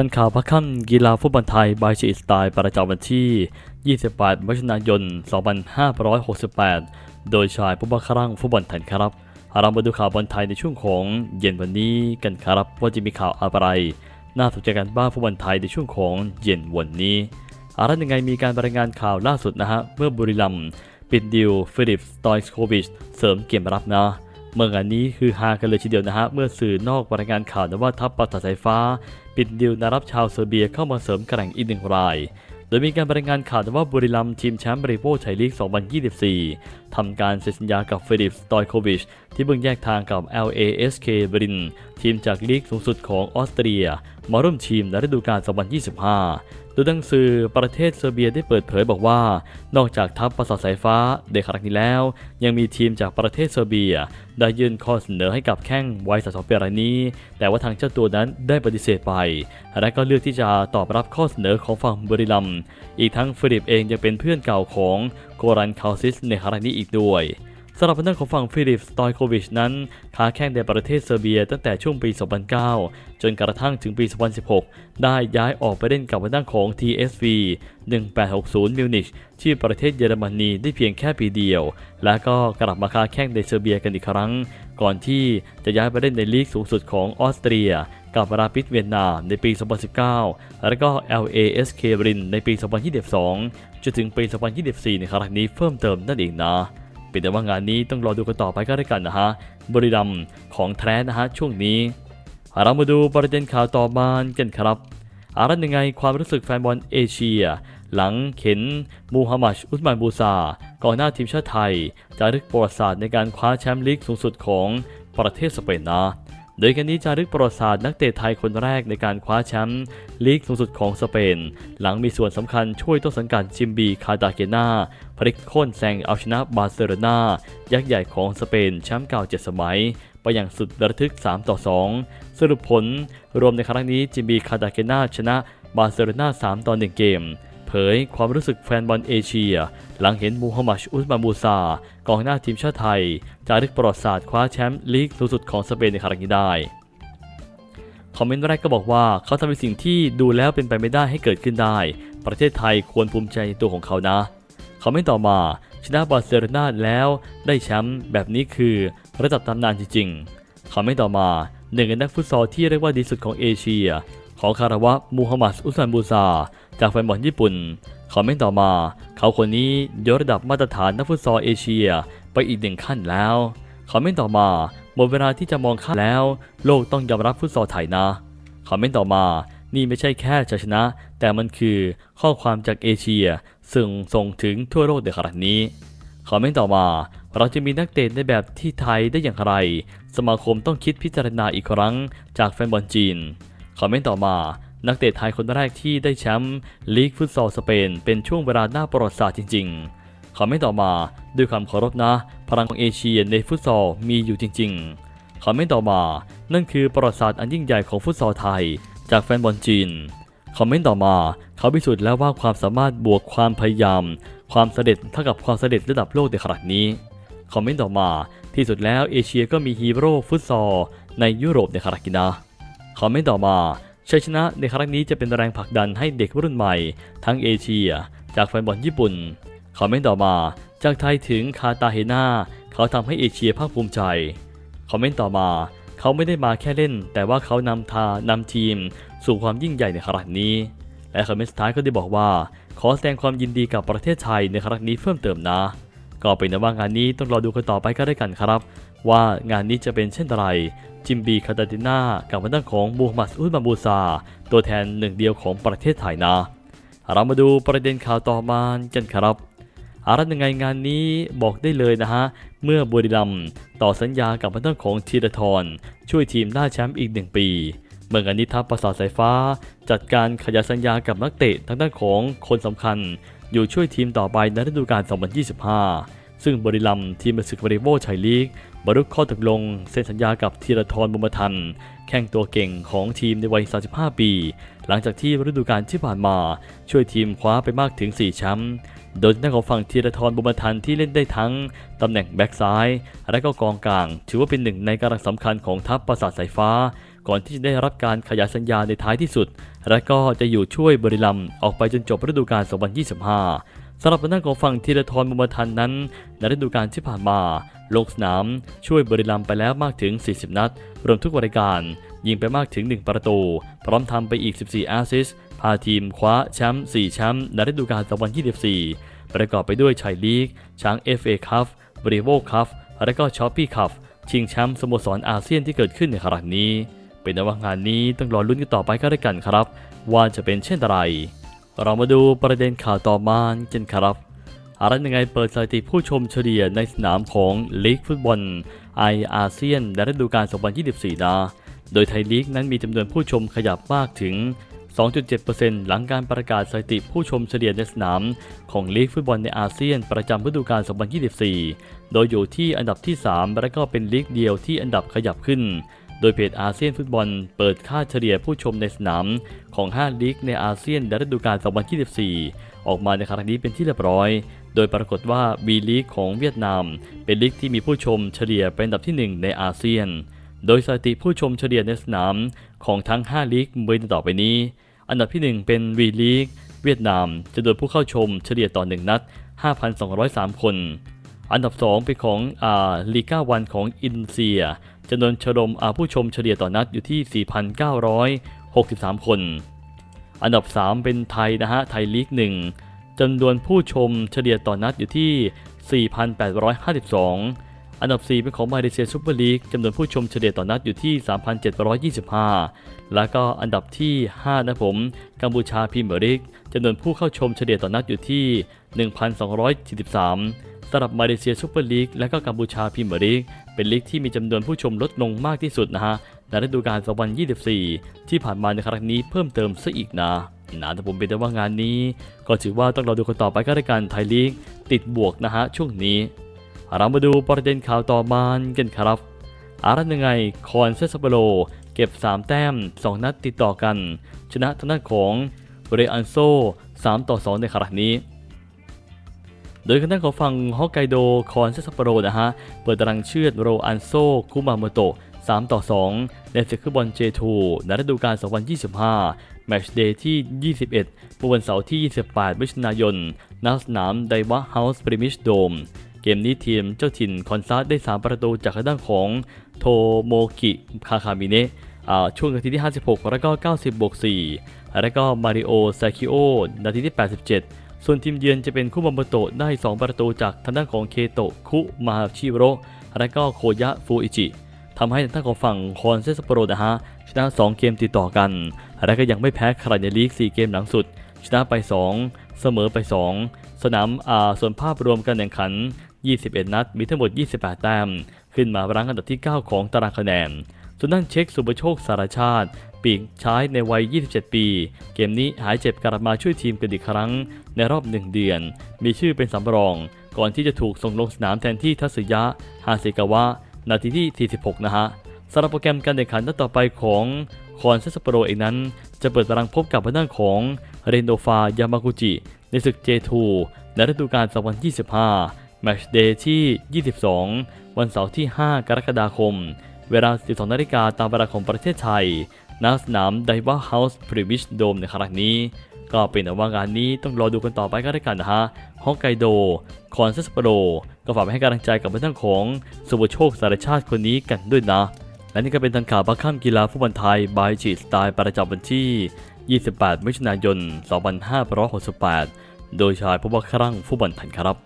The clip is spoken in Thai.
ทันข่าวพักค่ำกีฬาฟุตบอลไทยบายชีสไตล์ประจำวันที่ 28มิถุนายน 2568 โดยชายผู้บังคับร่างฟุตบอลไทยครับ เรามาดูข่าวบอลไทยในช่วงของเย็นวันนี้กันครับ ว่าจะมีข่าวอะไร น่าสนใจกันบ้างฟุตบอลไทยในช่วงของเย็นวันนี้อะไรยังไงมีการรายงานข่าวล่าสุดนะฮะเมื่อบุรีรัมย์ปิดดิวฟิลิปสตอยสโควิชเสริมเกมรับนะ เมื่องานนี้คือฮากันเลยทีเดียวนะฮะ เมื่อสื่อนอกรายงานข่าวนะว่าทัพปะตาสายฟ้า ปิดดิวนารับชาวเซอร์เบียเข้ามาเสริมแกร่งอีกหนึ่งราย โดยมีการรายงานข่าวนะว่าบุรีรัมย์ทีมแชมป์บริโภคไทยลีก 2024ทำการเซ็นสัญญากับฟิลิปสตอยโควิชที่เพิ่งแยกทางกับ LASK บรินทีมจากลีกสูงสุดของออสเตรีย มาร่วมทีมในฤดูกาล 2025 โดยดังสื่อประเทศเซอร์เบียได้เปิดเผยบอกว่า นอกจากทัพประสาทสายฟ้าในครั้งนี้แล้ว ยังมีทีมจากประเทศเซอร์เบีย ได้ยื่นข้อเสนอให้กับแข้งวัย32ปีรายนี้ แต่ว่าทางเจ้าตัวนั้นได้ปฏิเสธไป และก็เลือกที่จะตอบรับข้อเสนอของฝั่งบรีรัม อีกทั้งฟิลิปเองยังเป็นเพื่อนเก่าของ โกรันคาซิสในครั้งนี้อีกด้วย สำหรับทางด้านของฝั่งฟิลิปสตอยโควิชนั้นค้าแข่งในประเทศเซอร์เบียตั้งแต่ช่วงปี 2009 จนกระทั่งถึงปี 2016 ได้ย้ายออกไปเล่นกับทางด้านของ TSV 1860 มิวนิชที่ประเทศเยอรมนีได้เพียงแค่ปีเดียว และก็กลับมาค้าแข่งในเซอร์เบียกันอีกครั้ง ก่อนที่จะย้ายไปเล่นในลีกสูงสุดของออสเตรียกับราปิดเวียนนาในปี 2019 แล้วก็ LASK บรินในปี 2022 จนถึงปี 2024 ในครั้งนี้เพิ่มเติมนั่นเองนะ เป็นแต่ว่างานนี้ต้องรอดูกันต่อไปก็ได้กันนะฮะบริดัมของแท้นะฮะช่วงนี้ เรามาดูประเด็นข่าวต่อมากันครับอารันยังไงความรู้สึกแฟนบอลเอเชีย หลังเข็นมูฮัมหมัดอุสมานบูซากองหน้าทีมชาติไทยจะรึกประวัติศาสตร์ในการคว้าแชมป์ลีกสูงสุดของประเทศสเปนนะ โดยการนี้จารึกประวัติศาสตร์นักเตะไทยคนแรกในการคว้าแชมป์ลีกสูงสุดของสเปน หลังมีส่วนสำคัญช่วยต้นสังกัดจิมบีคาตาเกนาพลิกโค่นแซงเอาชนะบาร์เซโลนายักษ์ใหญ่ของสเปนแชมป์เก่าเจ็ดสมัย ไปอย่างสุดระทึก 3 ต่อ 2 สรุปผลรวมในครั้งนี้จิมบีคาตาเกนาชนะบาร์เซโลนา3ต่อ1เกม เผยความรู้สึกแฟนบอลเอเชีย หลังเห็นมูฮัมหมัดอุสมานบูซากองหน้าทีมชาติไทย จารึกประวัติศาสตร์คว้าแชมป์ลีกสูงสุดของสเปนในครั้งนี้ได้ คอมเมนต์แรกก็บอกว่าเขาทำในสิ่งที่ดูแล้วเป็นไปไม่ได้ให้เกิดขึ้นได้ ประเทศไทยควรภูมิใจในตัวของเขานะ คอมเมนต์ต่อมาชนะบาร์เซโลนาแล้วได้แชมป์แบบนี้คือระดับตำนานจริงๆคอมเมนต์ต่อมาหนึ่งในนักฟุตซอลที่เรียกว่าดีสุดของเอเชีย ของคารวะมูฮัมหมัดอุสมานบูซา จากแฟนบอลญี่ปุ่น คอมเมนต์ต่อมา เขาคนนี้ยกระดับมาตรฐานนักฟุตซอลเอเชียไปอีกหนึ่งขั้นแล้ว คอมเมนต์ต่อมาหมดเวลาที่จะมองข้ามแล้ว โลกต้องยอมรับฟุตซอลไทยนะ คอมเมนต์ต่อมานี่ไม่ใช่แค่ชัยชนะ แต่มันคือข้อความจากเอเชีย ซึ่งส่งถึงทั่วโลกในขณะนี้คอมเมนต์ต่อมา เราจะมีนักเตะในแบบที่ไทยได้อย่างไร สมาคมต้องคิดพิจารณาอีกครั้งจากแฟนบอลจีน คอมเมนต์ต่อมานักเตะไทยคนแรกที่ได้แชมป์ลีกฟุตซอลสเปน เป็นช่วงเวลาหน้าประวัติศาสตร์จริงๆ คอมเมนต์ต่อมาด้วยความเคารพนะ พลังของเอเชียในฟุตซอลมีอยู่จริงๆ คอมเมนต์ต่อมา นั่นคือประวัติศาสตร์อันยิ่งใหญ่ของฟุตซอลไทย จากแฟนบอลจีน คอมเมนต์ต่อมา เขาพิสูจน์แล้วว่าความสามารถบวกความพยายาม ความเสำเร็จเท่ากับความเสำเร็จระดับโลกในขณะนี้ คอมเมนต์ต่อมา ที่สุดแล้วเอเชียก็มีฮีโร่ฟุตซอลในยุโรปในขณะนี้นะ คอมเมนต์ต่อมาชัยชนะในครั้งนี้จะเป็นแรงผลักดันให้เด็กรุ่นใหม่ ทั้งเอเชีย จากแฟนบอลญี่ปุ่น คอมเมนต์ต่อมา จากไทยถึงคาตาเฮนาเขาทำให้เอเชียภาคภูมิใจ คอมเมนต์ต่อมา เขาไม่ได้มาแค่เล่น แต่ว่าเขานำทานำทีม สู่ความยิ่งใหญ่ในครั้งนี้ และคอมเมนต์สุดท้ายก็ได้บอกว่า ขอแสดงความยินดีกับประเทศไทยในครั้งนี้เพิ่มเติมนะ ก็เป็นนว่างานนี้ต้องรอดูกันต่อไปก็ได้กันครับ ว่างานนี้จะเป็นเช่นไร จิมบีคาตาติน่ากับทางด้านของมูฮัมหมัดอุสมานบูซา ตัวแทนหนึ่งเดียวของประเทศไทยนะ เรามาดูประเด็นข่าวต่อมากันครับอะไรยังไงงานนี้บอกได้เลยนะฮะ เมื่อบุรีรัมต่อสัญญากับทางด้านของธีรทรช่วยทีมได้แชมป์อีกหนึ่งปีเมื่องานนี้ทัพประสาทสายฟ้า จัดการขยายสัญญากับนักเตะทางด้านของคนสำคัญ อยู่ช่วยทีมต่อไปในฤดูกาล 2025 ซึ่งบริลัมทีมศึกบริโภคชัยลีก บรรลุข้อตกลงเซ็นสัญญากับธีรทรบุญมาทัน แข่งตัวเก่งของทีมในวัย 35 ปี หลังจากที่ฤดูกาลที่ผ่านมา ช่วยทีมคว้าไปมากถึง 4 แชมป์โดยทางด้าของฝั่งธีรทรบุญมาทันที่เล่นได้ทั้งตำแหน่งแบ็กซ้าย และก็กองกลาง ถือว่าเป็นหนึ่งในกำลังสำคัญของทัพประสาทสายฟ้า ก่อนที่จะได้รับการขยายสัญญาในท้ายที่สุด และก็จะอยู่ช่วยบริลัมออกไปจนจบฤดูกาล 2025 สำหรับทางด้าของฝั่งธีรทรบุญมทันนั้นในฤดูกาลที่ผ่านมา ลงสนามช่วยบริลัมไปแล้วมากถึง 40 นัด รวมทุกรายการ ยิงไปมากถึง 1 ประตู พร้อมทำไปอีก 14 แอสซิสพาทีมคว้าแชมป์ 4 แชมป์ในฤดูกาล2024 ประกอบไปด้วยชัยลีก ช้าง FA คัพบริโวคัพและก็ชอปปี้คัพชิงแชมป์สโมสรอาเซียนที่เกิดขึ้นในครั้งนี้ เป็นนว่างานนี้ต้องรอลุ้นกันต่อไปก็ได้กันครับ ว่าจะเป็นเช่นไร เรามาดูประเด็นข่าวต่อมากันครับอะไรยังไงเปิดสถิติผู้ชมเฉลี่ยในสนามของลีกฟุตบอลไออาเซียนในฤดูกาล 2024 นะ โดยไทยลีกนั้นมีจำนวนผู้ชมขยับมากถึง 2.7%หลังการประกาศสถิติผู้ชมเฉลี่ยในสนามของลีกฟุตบอลในอาเซียนประจำฤดูกาล 2024 โดยอยู่ที่อันดับที่ 3 และก็เป็นลีกเดียวที่อันดับขยับขึ้น โดยเพจอาเซียนฟุตบอลเปิดค่าเฉลี่ยผู้ชมในสนามของ 5 ลีกในอาเซียนในฤดูกาล 2024 ออกมาในครั้งนี้เป็นที่เรียบร้อย โดยปรากฏว่า B ลีกของเวียดนาม เป็นลีกที่มีผู้ชมเฉลี่ยเป็นอันดับที่ 1 ในอาเซียน โดยสถิติผู้ชมเฉลี่ยในสนามของทั้ง 5 ลีกมีดังต่อไปนี้ อันดับที่ 1 เป็น V ลีกเวียดนามจะโดนผู้เข้าชมเฉลี่ยต่อ 1 นัด 5,203 คน อันดับ 2 เป็นของอ่าลีก้าวันของอินโดนีเซีย จำนวนชมอ่าผู้ชมเฉลี่ยต่อนัดอยู่ที่ 4,963 คน อันดับ 3 เป็นไทยนะฮะ ไทยลีก 1จำนวนผู้ชมเฉลี่ยต่อนัดอยู่ที่ 4,852 อันดับ 4 เป็นของมาเลเซียซูเปอร์ลีกจำนวนผู้ชมเฉลี่ยต่อนัดอยู่ที่ 3,725 แล้วก็อันดับที่ 5 นะผม กัมพูชาพรีเมียร์ลีกจำนวนผู้เข้าชมเฉลี่ยต่อนัดอยู่ที่ 1,243สำหรับมาเลเซียซูเปอร์ลีกและก็กัมพูชาพรีเมียร์ลีกเป็นลีกที่มีจำนวนผู้ชมลดลงมากที่สุดนะฮะในฤดูกาล 2024 ที่ผ่านมาในครั้งนี้เพิ่มเติมซะอีกนะนะแต่ผมเป็นแต่ว่างานนี้ ก็ถือว่าต้องรอดูกันต่อไปก็ได้การไทยลีกติดบวกนะฮะช่วงนี้ เรามาดูประเด็นข่าวต่อมากันครับ อารันยังไงคอนเซสเปโรเก็บ 3 แต้ม 2 นัดติดต่อกัน ชนะทางด้านของเรอันโซ 3 ต่อ 2 ในครั้งนี้ โดยทางด้านของฝั่งฮอกไกโดคอนเซสเปโรนะฮะ เปิดตารางเชือดโรอันโซ คุมาโมโตะ3 ต่อ 2 ในศึกฟุตบอล J2 ในฤดูกาล 2025 แมตช์เดย์ที่ 21เมื่อวันเสาร์ที่ 28 มิถุนายนณสนามไดวะเฮาส์พรีมิชโดม เกมนี้ทีมเจ้าถิ่นคอนซาร์ได้ 3 ประตูจากทางด้านของโทโมกิคาคามิเนะอ่าช่วงนาทีที่ 56 แล้วก็ 90บวก4แล้วก็มาริโอซาคิโอนาทีที่ 87 ส่วนทีมเยือนจะเป็นคุมาโมโตะได้ 2 ประตูจากทางด้านของเคโตะคุมาชิโรและก็โคยะฟูอิจิทำให้ทางด้านของฝั่งคอนเซสโปโรนะฮะชนะ 2 เกมติดต่อกัน และก็ยังไม่แพ้ใครในลีก 4 เกมหลังสุด ชนะไป 2 เสมอไป 2 สนามอ่าส่วนภาพรวมการแข่งขัน 21 นัด มีทั้งหมด 28 แต้ม ขึ้นมารั้งอันดับที่ 9 ของตารางคะแนนส่วนด้านเช็คสุประโชคสารชาติ ปีกใช้ในวัย 27 ปี เกมนี้หายเจ็บกลับมาช่วยทีมกันอีกครั้ง ในรอบ 1 เดือน มีชื่อเป็นสำรอง ก่อนที่จะถูกส่งลงสนามแทนที่ทัศยะ ฮาเซกาวะ นาทีที่ 46 นะฮะสำหรับโปรแกรมการแข่งขันนัดต่อไปของคอนเซสโปโรเองนั้น จะเปิดตารางพบกับทางของเรนโดฟายามากุจิ ในศึก J2 ในฤดูกาล 2025 แมชเดย์ที่ 22 วันเสาร์ที่ 5 กรกฎาคม เวลา 12นาฬิกาตามเวลาของประเทศไทยณสนามไดวะเฮาส์พรีมิชโดมในครั้งนี้ ก็เป็นแต่ว่างานนี้ต้องรอดูกันต่อไปก็ได้กันนะฮะฮอกไกโด คอนเซสโปโร ก็ฝากไปให้กำลังใจกับเพื่อนของสุวโชคสารชาติคนนี้กันด้วยนะ และนี่ก็เป็นทันข่าวบัคข้ามกีฬาฟุตบอลไทยบายจีสไตล์ประจำวันที่ 28 มิถุนายน 2568 โดยชายผู้บังคับฟุตบอลไทยครับ